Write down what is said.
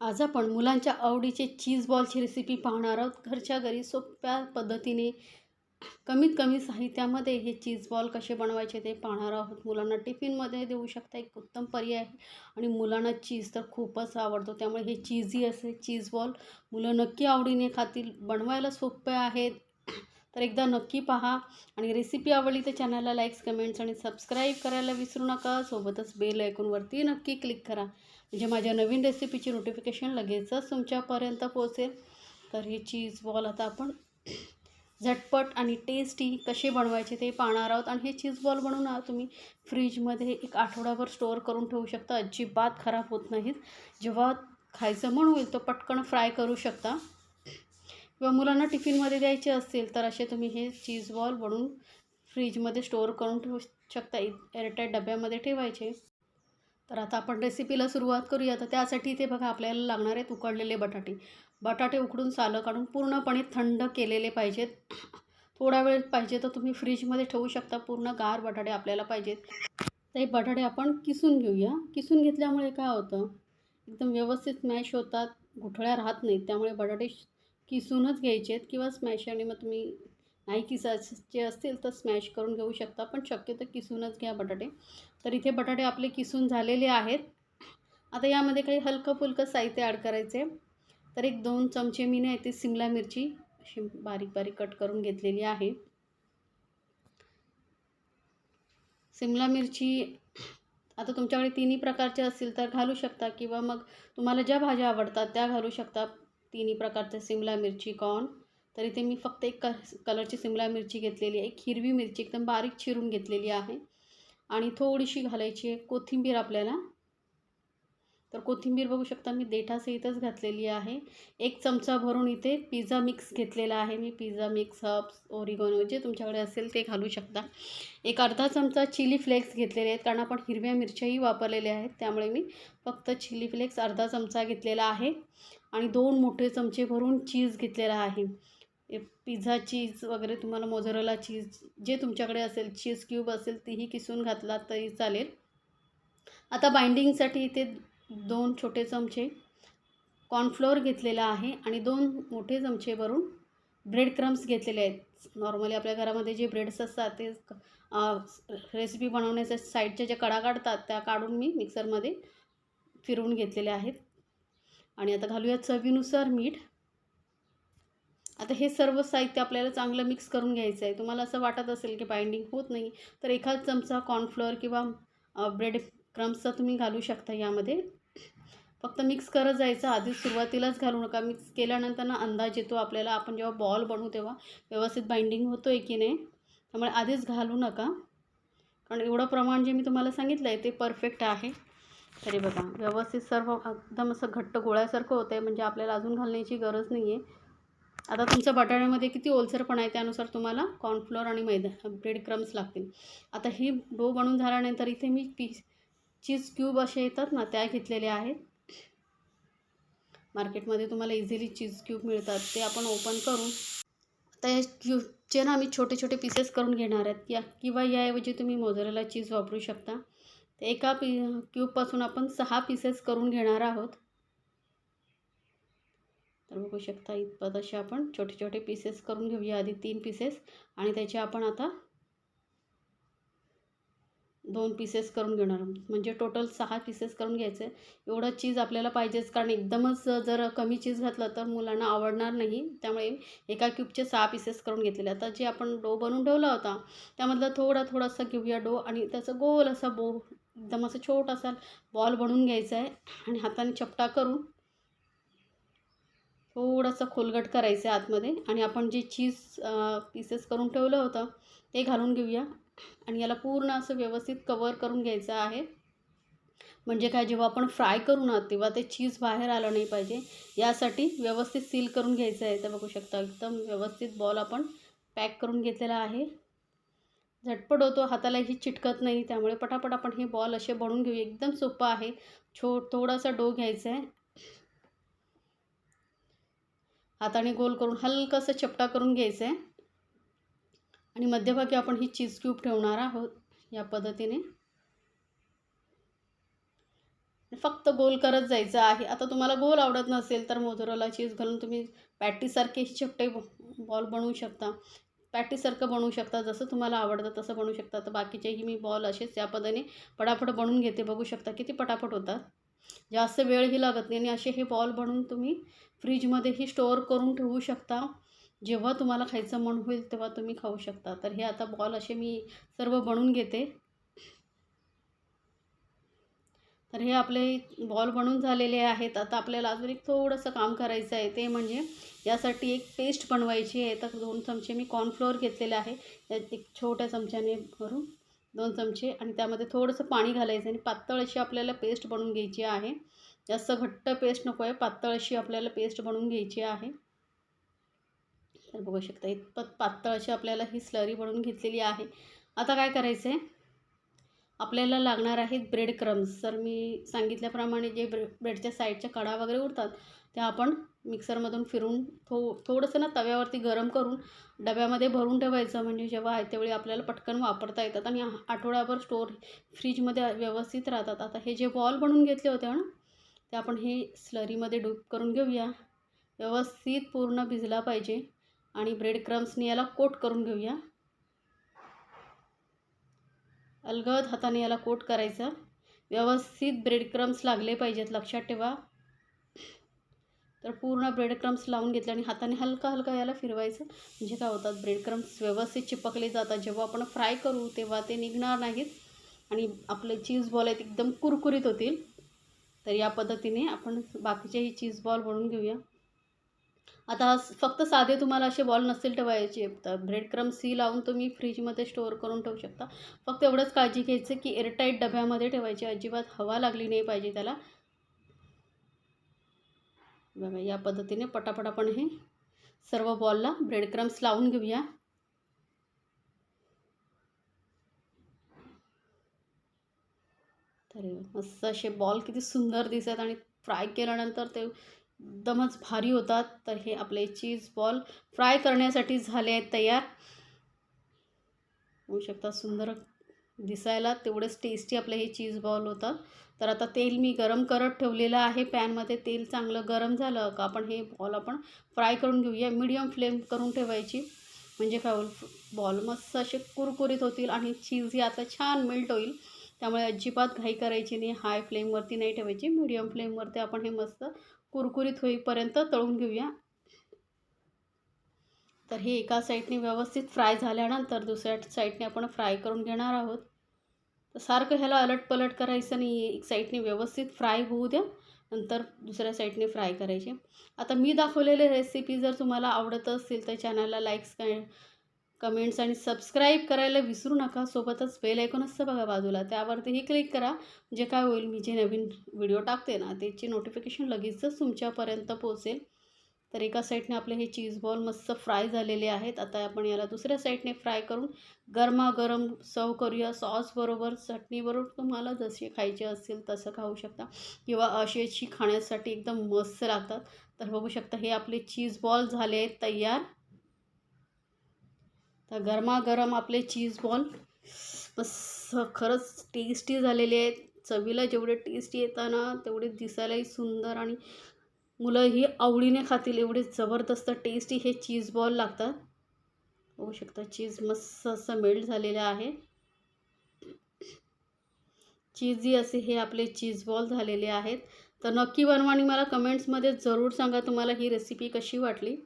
आज आपण मुलांच्या आवडीचे चीज बॉलची रेसिपी पाहणार आहोत. घरच्या घरी सोप्या पद्धतीने कमीत कमी साहित्यामध्ये हे चीज बॉल कसे बनवायचे ते पाहणार आहोत. मुलांना टिफिनमध्ये देऊ शकता एक उत्तम पर्याय आहे. आणि मुलांना चीज तर खूपच आवडतो त्यामुळे हे चीजी असे चीज बॉल मुलं नक्की आवडीने खातील. बनवायला सोपे आहेत. तर एकदा नक्की पहा. आणि रेसिपी आवडली तर चॅनलला लाईक्स कमेंट्स आणि सबस्क्राईब करायला विसरू नका. सोबतच बेल ऐकूनवरती नक्की क्लिक करा. म्हणजे माझ्या नवीन रेसिपीची नोटिफिकेशन लगेचच तुमच्यापर्यंत पोहोचेल. तर हे चीज बॉल आता आपण झटपट आणि टेस्टी कसे बनवायचे ते पाहणार आहोत. आणि हे चीज बॉल बनवून तुम्ही फ्रीजमध्ये एक आठवडाभर स्टोअर करून ठेवू शकता. अजिबात खराब होत नाहीत. जेव्हा खायचं मन होईल तो पटकन फ्राय करू शकता. किंवा मुलांना टिफिनमध्ये द्यायचे असतील तर असे तुम्ही हे चीज बॉल बनवून फ्रीजमध्ये स्टोअर करून ठेवू शकता. एअरटाईट डब्यामध्ये ठेवायचे. तर आता आपण रेसिपीला सुरुवात करूया. तर त्यासाठी इथे बघा आपल्याला लागणार आहेत उकडलेले बटाटे. बटाटे उकडून सालं काढून पूर्णपणे थंड केलेले पाहिजेत. थोडा वेळ पाहिजे तर तुम्ही फ्रीजमध्ये ठेवू शकता. पूर्ण गार बटाटे आपल्याला पाहिजेत. तर हे बटाटे आपण किसून घेऊया. किसून घेतल्यामुळे काय होतं? एकदम व्यवस्थित मॅश होतात. गुठळ्या राहत नाहीत. त्यामुळे बटाटे किसूनच घ्यायचे आहेत किंवा स्मॅशरने मग तुम्ही नाही किसायचे असतील तर स्मॅश करून घेऊ शकता पण शक्यतो किसूनच घ्या बटाटे. तर इथे बटाटे आपले किसून झालेले आहेत. आता यामध्ये काही हलकं फुलकं साहित्य ॲड करायचे. तर एक दोन चमचे मी ना येते सिमला मिरची अशी बारीक बारीक कट करून घेतलेली आहे. सिमला मिरची आता तुमच्याकडे तिन्ही प्रकारचे असतील तर घालू शकता किंवा मग तुम्हाला ज्या भाज्या आवडतात त्या घालू शकता. तिन्ही प्रकारचे सिमला मिरची कॉर्न तर इथे मी फक्त एक क कलरची सिमला मिरची घेतलेली आहे. एक हिरवी मिरची एकदम बारीक चिरून घेतलेली आहे. आणि थोडीशी घालायची आहे कोथिंबीर आपल्याला. तर कोथिंबीर बघू शकता मी देठासहितच घातलेली आहे. एक चमचा भरून इथे पिझ्झा मिक्स घेतलेला आहे मी. पिझ्झा मिक्स हब्स ओरिगोनो जे तुमच्याकडे असेल ते घालू शकता. एक अर्धा चमचा चिली फ्लेक्स घेतलेले आहेत कारण आपण हिरव्या मिरच्याही वापरलेल्या आहेत. त्यामुळे मी फक्त चिली फ्लेक्स अर्धा चमचा घेतलेला आहे. आणि दोन मोठे चमचे भरून चीज घेतलेला आहे. पिझ्झा चीज वगैरे तुम्हाला मोझरेला चीज जे तुमच्याकडे असेल चीज क्यूब असेल तीही किसून घातलात तरी चालेल. आता बाइंडिंगसाठी इथे दोन छोटे चमचे कॉर्नफ्लोअर घेतलेला आहे आणि दोन मोठे चमचे भरून ब्रेड क्रम्स घेतलेले आहेत. नॉर्मली आपल्या घरामध्ये जे ब्रेड्स असतात ते रेसिपी बनवण्याच्या साईडच्या ज्या कडा काढतात त्या काढून मी मिक्सरमध्ये फिरवून घेतलेल्या आहेत. आणि आता घालूया चवीनुसार मीठ. आता हे सर्व साहित्य आपल्याला चांगलं मिक्स करून घ्यायचं आहे. तुम्हाला असं वाटत असेल की बाइंडिंग होत नाही तर एखाद चमचा कॉर्नफ्लोअर किंवा ब्रेड क्रम्सचा तुम्ही घालू शकता यामध्ये. फक्त मिक्स करत जायचं आधी सुरुवातीलाच घालू नका. मिक्स केल्यानंतर ना अंदाज येतो आपल्याला. आपण जेव्हा बॉल बनवू तेव्हा व्यवस्थित बाइंडिंग होतो आहे की नाही त्यामुळे आधीच घालू नका. कारण एवढं प्रमाण जे मी तुम्हाला सांगितलं आहे ते परफेक्ट आहे. तरी बघा व्यवस्थित सर्व एकदम असं घट्ट गोळ्यासारखं होतं आहे म्हणजे आपल्याला अजून घालण्याची गरज नाही आहे आता तुमच्या बटाट्यामध्ये किती ओलसरपणा आहे त्यानुसार तुम्हाला कॉर्नफ्लोअर आणि मैदा ब्रेड क्रम्स लागतील. आता ही डो बनून झाल्यानंतर इथे मी पीस चीज क्यूब असे येतात ना त्या घेतलेल्या आहेत. मार्केटमध्ये तुम्हाला इझिली चीज क्यूब मिळतात. ते आपण ओपन करून आता या क्यूबचे ना आम्ही छोटे छोटे पीसेस करून घेणार आहेत. या किंवा याऐवजी तुम्ही मोझरेला चीज वापरू शकता. एका पी क्यूबपासून आपण सहा पीसेस करून घेणार आहोत. तर बघू शकता इतपत असे आपण. छोटे छोटे पीसेस करून घेऊया आधी तीन पीसेस आणि त्याचे आपण आता दोन पीसेस करून घेणार म्हणजे टोटल सहा पीसेस करून घ्यायचे. एवढं चीज आपल्याला पाहिजेच कारण एकदमच जर कमी चीज घातलं तर मुलांना आवडणार नाही. त्यामुळे एका क्यूबचे सहा पीसेस करून घेतलेले. आता जे आपण डो बनवून ठेवला होता त्यामधला थोडा थोडासा घेऊया डो आणि त्याचं गोल असा बो एकदम असं छोटासा बॉल बनवून घ्यायचा आहे. आणि हाताने चपटा करून थोडंसं खोलगट करायचं आहे आतमध्ये आणि आपण जे चीज पीसेस करून ठेवलं होतं ते घालून घेऊया. आणि याला पूर्ण असं व्यवस्थित कवर करून घ्यायचं आहे. म्हणजे काय जेव्हा आपण फ्राय करू ना तेव्हा ते चीज बाहेर आलं नाही पाहिजे. यासाठी व्यवस्थित सील करून घ्यायचं आहे. तर बघू शकता एकदम व्यवस्थित बॉल आपण पॅक करून घेतलेला आहे. झटपट होतो हातालाही चिटकत नाही. त्यामुळे पटापट आपण हे बॉल असे बनवून घेऊ. एकदम सोपं आहे. छो थोडासा डो घ्यायचा आहे. हाताने गोल करून हलकंसं चपटा करून घ्यायचं आहे आणि मध्यभागी आपण ही चीज क्यूब ठेवणार आहोत या पद्धतीने. फक्त गोल करत जायचं आहे. आता तुम्हाला गोल आवडत नसेल तर मोझरोला चीज घालून तुम्ही पॅटीसारखे चपटे बॉल बनवू शकता. पॅटीसारखं बनवू शकता. जसं तुम्हाला आवडतं तसं बनवू शकता. तर बाकीचेही मी बॉल असेच या पद्धतीने पटापट बनवून घेते. बघू शकता किती पटापट होतात. जास्त वेळही लागत नाही आणि असे हे बॉल बनवून तुम्ही फ्रीजमध्येही स्टोअर करून ठेवू शकता. जेव्हा तुम्हाला खायचं मन होईल तेव्हा तुम्ही खाऊ शकता. तर हे आता बॉल असे मी सर्व बनवून घेते. तर हे आपले बॉल बनून झालेले आहेत. आता आपल्याला अजून एक थोडंसं काम करायचं आहे. ते म्हणजे यासाठी एक पेस्ट बनवायची आहे. तर दोन चमचे मी कॉर्नफ्लोअर घेतलेले आहे. एक छोट्या चमच्याने भरून दोन चमचे आणि त्यामध्ये थोडंसं पाणी घालायचं आणि पातळ अशी आपल्याला पेस्ट बनवून घ्यायची आहे. जास्त घट्ट पेस्ट नको आहे पातळ अशी आपल्याला पेस्ट बनवून घ्यायची आहे. तर बघू शकता इतपत पातळ अशी आपल्याला ही स्लरी बनवून घेतलेली आहे. आता काय करायचं आहे आपल्याला लागणार आहेत ब्रेड क्रम्स तर मी सांगितल्याप्रमाणे जे ब्रे ब्रेडच्या साईडच्या कडा वगैरे उरतात त्या आपण मिक्सरमधून फिरून थो थोडंसं ना तव्यावरती गरम करून डब्यामध्ये भरून ठेवायचं. म्हणजे जेव्हा आहे त्यावेळी आपल्याला पटकन वापरता येतात आणि आठवड्याभर स्टोर फ्रीजमध्ये व्यवस्थित राहतात. आता हे जे बॉल बनवून घेतले होते ना ते आपण हे स्लरीमध्ये डूप करून घेऊया. व्यवस्थित पूर्ण भिजला पाहिजे आणि ब्रेड क्रम्सनी याला कोट करून घेऊया. अलगद हाताने याला कोट करायचं. व्यवस्थित ब्रेड क्रम्स लागले पाहिजेत लक्षात ठेवा. तर पूर्ण ब्रेड क्रम्स लावून घेतले आणि हाताने हलका हलका याला फिरवायचं. म्हणजे काय होतात ब्रेड क्रम्स व्यवस्थित चिपकले जातात. जेव्हा आपण फ्राय करू तेव्हा ते निघणार नाहीत. आणि आपले चीज बॉल आहेत एकदम कुरकुरीत होतील. तर या पद्धतीने आपण बाकीचेही चीज बॉल बनवून घेऊया. आता फक्त साधे तुम्हाला असे बॉल नसतील ठेवायचे तर ब्रेड क्रम्स ही लावून तुम्ही फ्रीजमध्ये स्टोअर करून ठेवू शकता. फक्त एवढंच काळजी घ्यायचं की एअरटाईट डब्यामध्ये ठेवायची अजिबात हवा लागली नाही पाहिजे त्याला. बघा या पद्धतीने पटापट आपण हे सर्व बॉलला ब्रेड क्रम्स लावून घेऊया. तर मस्त असे बॉल किती सुंदर दिसत आणि फ्राय केल्यानंतर ते एकदमच भारी होतात. तर हे आपले चीज बॉल फ्राय करण्यासाठी झाले आहेत तयार. होऊ शकता सुंदर दिसायला. तेवढेच टेस्टी आपले हे चीज बॉल होतात. तर आता तेल मी गरम करत ठेवलेलं आहे पॅनमध्ये तेल चांगलं गरम झालं का आपण हे बॉल आपण फ्राय करून घेऊया. मीडियम फ्लेम करून ठेवायची. म्हणजे काय बॉल मस्त असे कुरकुरीत होतील आणि चीज ही आता छान मेल्ट होईल. त्यामुळे अजिबात घाई करायची नाही हाय फ्लेमवरती नाही ठेवायची मीडियम फ्लेमवरती आपण हे मस्त कुरकुरीत होईपर्यंत तळून घेऊया. तर हे एका साईडने व्यवस्थित फ्राय झाल्यानंतर दुसऱ्या साईडने आपण फ्राय करून घेणार आहोत. तर सारखं ह्याला अलट पलट करायचं नाही एक साईडने व्यवस्थित फ्राय होऊ द्या नंतर दुसऱ्या साईडने फ्राय करायचे. आता मी दाखवलेले रेसिपी जर तुम्हाला आवडत असतील तर चॅनलला लाईक्स कमेंट्स आणि सबस्क्राईब करायला विसरू नका. सोबतच बेल ऐकून असतं बघा बाजूला. त्यावरतीही क्लिक करा. जे काय होईल मी जे नवीन व्हिडिओ टाकते ना त्याची नोटिफिकेशन लगेचच तुमच्यापर्यंत पोहोचेल. तर एका साईडने आपले हे चीज बॉल मस्त फ्राय झालेले आहेत. आता आपण याला दुसऱ्या साईडने फ्राय करून गरमागरम सर्व करूया. सॉसबरोबर चटणीबरोबर तुम्हाला जसे खायचे असतील तसं खाऊ शकता. किंवा अशी खाण्यासाठी एकदम मस्त लागतात. तर बघू शकता हे आपले चीज बॉल झाले आहेत तयार. तर गरमागरम आपले चीज बॉल मस्त खरंच टेस्टी झालेले आहेत. चवीला जेवढे टेस्टी येताना तेवढे दिसायलाही सुंदर आणि मुलंही आवडीने खातील. एवढे जबरदस्त टेस्टी हे चीज बॉल लागतात. होऊ शकता चीज मस्त असं मेल्ट झालेलं आहे. चीजी असे हे आपले चीज बॉल झालेले आहेत. तर नक्की बनवा आणि मला कमेंट्समध्ये जरूर सांगा तुम्हाला ही रेसिपी कशी वाटली.